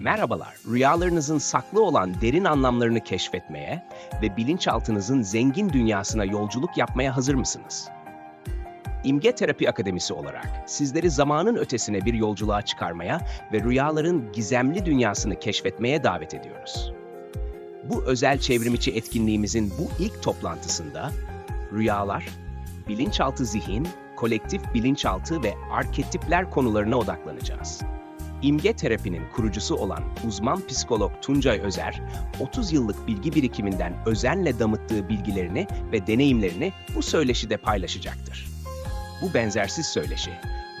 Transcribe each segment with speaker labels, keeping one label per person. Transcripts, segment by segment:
Speaker 1: Merhabalar, rüyalarınızın saklı olan derin anlamlarını keşfetmeye ve bilinçaltınızın zengin dünyasına yolculuk yapmaya hazır mısınız? İmge Terapi Akademisi olarak sizleri zamanın ötesine bir yolculuğa çıkarmaya ve rüyaların gizemli dünyasını keşfetmeye davet ediyoruz. Bu özel çevrimiçi etkinliğimizin bu ilk toplantısında rüyalar, bilinçaltı zihin, kolektif bilinçaltı ve arketipler konularına odaklanacağız. İmge terapinin kurucusu olan uzman psikolog Tuncay Özer, 30 yıllık bilgi birikiminden özenle damıttığı bilgilerini ve deneyimlerini bu söyleşide paylaşacaktır. Bu benzersiz söyleşi,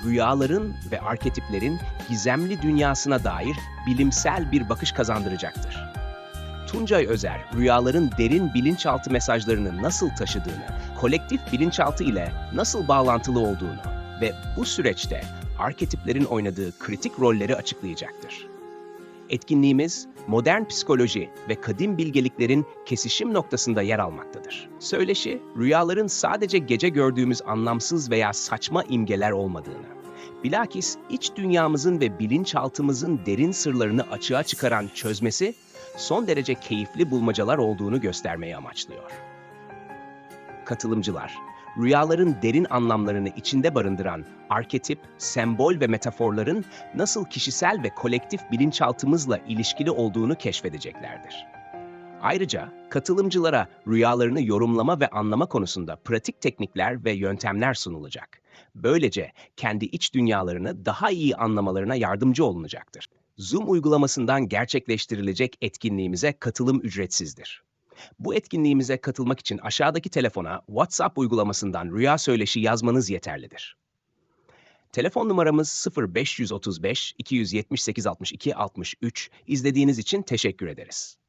Speaker 1: rüyaların ve arketiplerin gizemli dünyasına dair bilimsel bir bakış kazandıracaktır. Tuncay Özer, rüyaların derin bilinçaltı mesajlarını nasıl taşıdığını, kolektif bilinçaltı ile nasıl bağlantılı olduğunu ve bu süreçte arketiplerin oynadığı kritik rolleri açıklayacaktır. Etkinliğimiz, modern psikoloji ve kadim bilgeliklerin kesişim noktasında yer almaktadır. Söyleşi, rüyaların sadece gece gördüğümüz anlamsız veya saçma imgeler olmadığını, bilakis iç dünyamızın ve bilinçaltımızın derin sırlarını açığa çıkaran çözmesi, son derece keyifli bulmacalar olduğunu göstermeyi amaçlıyor. Katılımcılar, rüyaların derin anlamlarını içinde barındıran arketip, sembol ve metaforların nasıl kişisel ve kolektif bilinçaltımızla ilişkili olduğunu keşfedeceklerdir. Ayrıca katılımcılara rüyalarını yorumlama ve anlama konusunda pratik teknikler ve yöntemler sunulacak. Böylece kendi iç dünyalarını daha iyi anlamalarına yardımcı olunacaktır. Zoom uygulamasından gerçekleştirilecek etkinliğimize katılım ücretsizdir. Bu etkinliğimize katılmak için aşağıdaki telefona WhatsApp uygulamasından rüya söyleşi yazmanız yeterlidir. Telefon numaramız 0535 278 62 63. İzlediğiniz için teşekkür ederiz.